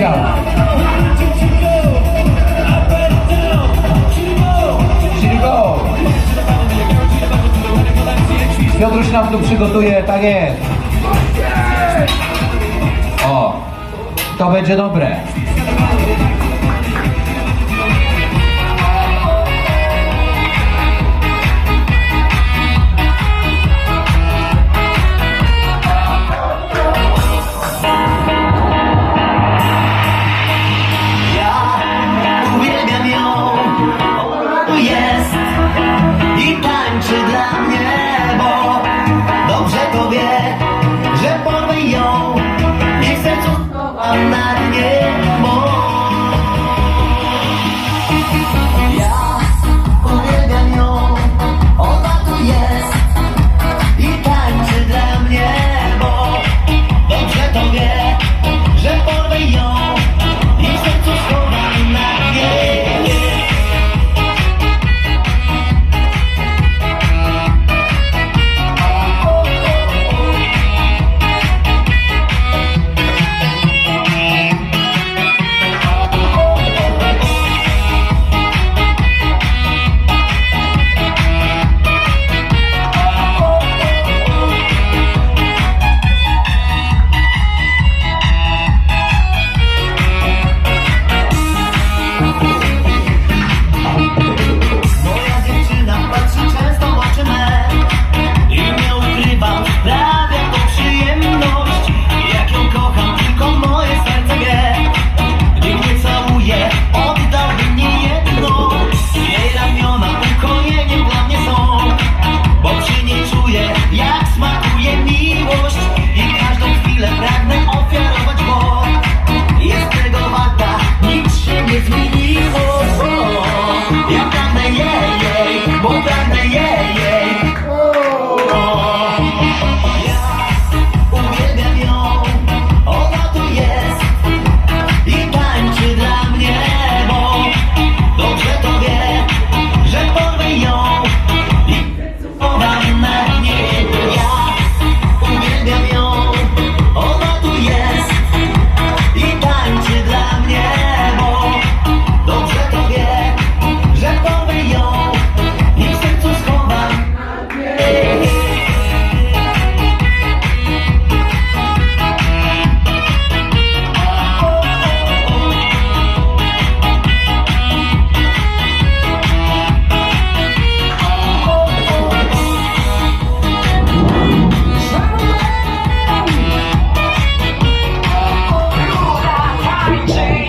go! Piotruś nam tu przygotuje, tak jest. O, to będzie dobre. Yeah.